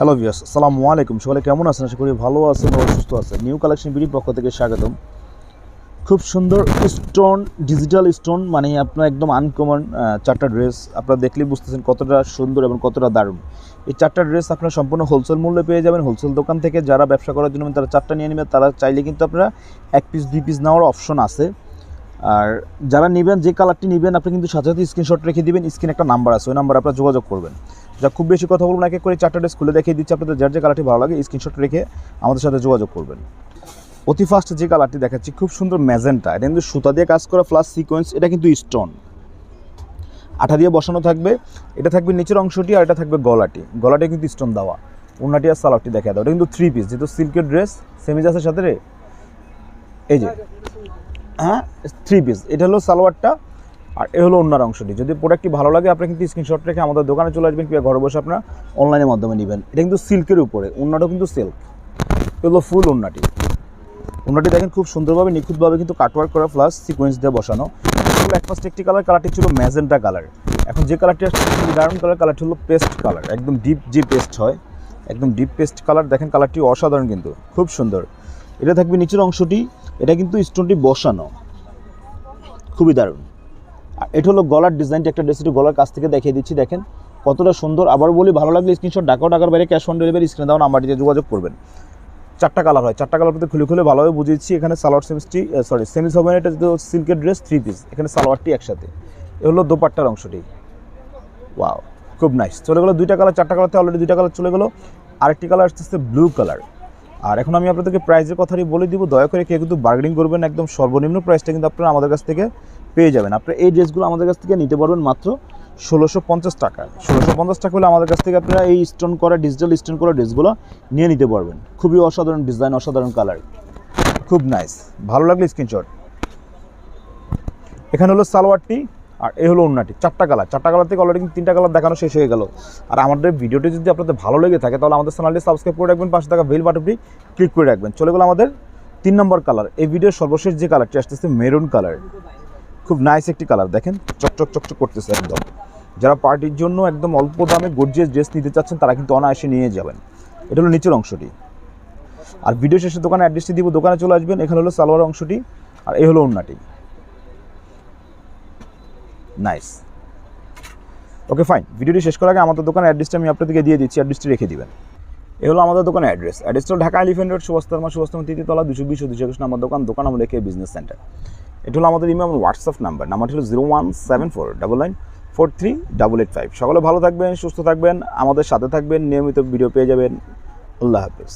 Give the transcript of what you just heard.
Hello ভিয়াস আসসালামু আলাইকুম। সকালে কেমন আছেন? আশা করি ভালো আছেন ও সুস্থ আছেন। নিউ কালেকশন বিডি পক্ষ থেকে স্বাগতম। খুব সুন্দর স্টোন ডিজিটাল স্টোন মানে আপনার একদম আনকমন চারটা ড্রেস আপনারা দেখলেই বুঝতেছেন কতটা সুন্দর এবং কতটা দারুণ। এই চারটা ড্রেস আপনারা সম্পূর্ণ হোলসেল মূল্যে পেয়ে যাবেন। হোলসেল দোকান থেকে যারা ব্যবসা করার জন্য তারা চারটা নিয়ে নেবেন। তারা চাইলে কিন্তু আপনারা এক পিস দুই পিস নেওয়ার অপশন আছে। আর যারা নেবেন, যে কালারটি নেবেন, আপনি কিন্তু সাথে সাথে স্ক্রিনশট রেখে দিবেন। স্ক্রিনে একটা নাম্বার আছে। ওই নাম্বার আপনারা যোগাযোগ করবেন। যা খুব বেশি কথা বলব না, এক করে চারটা ড্রেস খুলে দেখিয়ে দিচ্ছি আপনাদের যার যে কালারটি ভালো লাগে স্ক্রিনশট রেখে আমাদের সাথে যোগাযোগ করবেন। অতি ফার্স্ট যে কালারটি দেখাচ্ছি, খুব সুন্দর ম্যাজেন্টা এটা কিন্তু সুতা দিয়ে কাজ করা প্লাস সিকোয়েন্স এটা কিন্তু স্টোন আঠা দিয়ে বসানো থাকবে, এটা থাকবে নিচের অংশটি আর এটা থাকবে গলাটি। গলাটি কিন্তু স্টোন দেওয়া। উন্নাটি আর সালোয়ারটি দেখা দাও, এটা কিন্তু থ্রি পিস যেহেতু সিল্কের ড্রেস সেমিজ আছে সাথে রে। এই যে হ্যাঁ থ্রি পিস এটা হলো সালোয়ারটা আর এ হলো অন্যার অংশটি। যদি প্রোডাক্টটি ভালো লাগে, আপনি কিন্তু স্ক্রিনশট রেখে আমাদের দোকানে চলে আসবেন কিংবা ঘরে বসে আপনার অনলাইনের মাধ্যমে নেবেন। এটা কিন্তু সিল্কের উপরে অন্যটাও কিন্তু সিল্ক এগুলো ফুল অন্যটি অন্যটি দেখেন খুব সুন্দরভাবে, নিখুঁতভাবে কিন্তু কাটওয়ার্ক করা প্লাস সিকোয়েন্স দিয়ে বসানো। এক ফার্স্ট একটি কালার কালারটি ছিল ম্যাজেন্টা কালার এখন যে কালারটি আসছে ডার্ম কালার কালারটি হলো পেস্ট কালার একদম ডিপ যে পেস্ট হয়, একদম ডিপ পেস্ট কালার দেখেন কালারটি অসাধারণ কিন্তু, খুব সুন্দর। এটা থাকবে নিচের অংশটি, এটা কিন্তু স্টোনটি বসানো। খুবই দারুণ। এটা হলো গলার ডিজাইনটা একটা ড্রেসটি গলার কাছ থেকে দেখিয়ে দিচ্ছি, দেখেন। কতটা সুন্দর। আবার বলি, ভালো লাগলে স্ক্রিনশট ডাকাও, ডাকার বাইরে ক্যাশ অন ডেলিভারি স্ক্রিনে দাও নাম্বারটিতে যোগাযোগ করবেন। চারটা কালার হয়, চারটা কালার খুলে খুলে ভালোভাবে বুঝিয়েছি। এখানে সালোয়ার সেমিসটি সরি সেমিস হবে এটা সিল্কের ড্রেস থ্রি পিস এখানে সালোয়ারটি একসাথে। এ হলো দোপাট্টার অংশটি। ওয়াও খুব নাইস চলে গেলো দুইটা কালার চারটা কালারতে অলরেডি দুইটা কালার চলে গেলো। আরেকটি কালার আসতেছে ব্লু কালার আর এখন আমি আপনাদেরকে প্রাইসের কথাটি বলে দিব। দয়া করে কেউ কিন্তু বার্গেনিং করবেন একদম সর্বনিম্ন প্রাইসটা কিন্তু আপনারা আমাদের কাছ থেকে পেয়ে যাবেন। আপনারা এই ড্রেসগুলো আমাদের কাছ থেকে নিতে পারবেন মাত্র ষোলোশো পঞ্চাশ টাকা। ষোলোশো পঞ্চাশ টাকা হলে আমাদের কাছ থেকে আপনারা এই স্টোন করা ডিজিটাল স্টোন করা ড্রেসগুলো নিয়ে নিতে পারবেন। খুবই অসাধারণ ডিজাইন অসাধারণ কালার খুব নাইস ভালো লাগলে স্ক্রিনশট এখানে হলো সালোয়ারটি আর এই হলো অন্যটি চারটা কালার চারটা কালার থেকে অলরেডি তিনটা কালার দেখানো শেষ হয়ে গেল। আর আমাদের ভিডিওটি যদি আপনাদের ভালো লেগে থাকে, তাহলে আমাদের চ্যানেলটি সাবস্ক্রাইব করে রাখবেন, পাশে থাকা বেল বাটনটি ক্লিক করে রাখবেন। চলে গেলো আমাদের তিন নম্বর কালার এই ভিডিওর সর্বশেষ যে কালারটি আসতেছে মেরুন কালার খুব নাইস একটি কালার দেখেন চকচক চকচক করতেছে একদম। যারা পার্টির জন্য একদম অল্প দামে গর্জিয়াস ড্রেস নিতে চাচ্ছেন, তারা কিন্তু অনায়াসে নিয়ে যাবেন। এটা হলো নিচের অংশটি। আর ভিডিও শেষে দোকানে অ্যাড্রেসটি দিব, দোকানে চলে আসবেন। এখানে হলো সালোয়ার অংশটি, আর এই হলো অন্যটি নাইস ওকে ফাইন ভিডিওটি শেষ করার আগে আমাদের দোকানের অ্যাড্রেসটা আমি আপনাদেরকে দিয়ে দিচ্ছি। অ্যাড্রেসটি রেখে দিবেন। এ হলো আমাদের দোকানের অ্যাড্রেস অ্যাড্রেসটা ঢাকা এলিফেন্ট রোড, সুভাষতর্মা সুভাষতর্মা তৃতীয়তলা দুশো বিশ দুশো একুশ আমার দোকান দোকান আমরা রেখে বিজনেস সেন্টার এটা হলো আমাদের ইমেল হোয়াটসঅ্যাপ নাম্বার নাম্বারটি হলো zero one seven four double nine four three double eight five সকলে ভালো থাকবেন, সুস্থ থাকবেন, আমাদের সাথে থাকবেন, নিয়মিত ভিডিও পেয়ে যাবেন। আল্লাহ হাফিজ।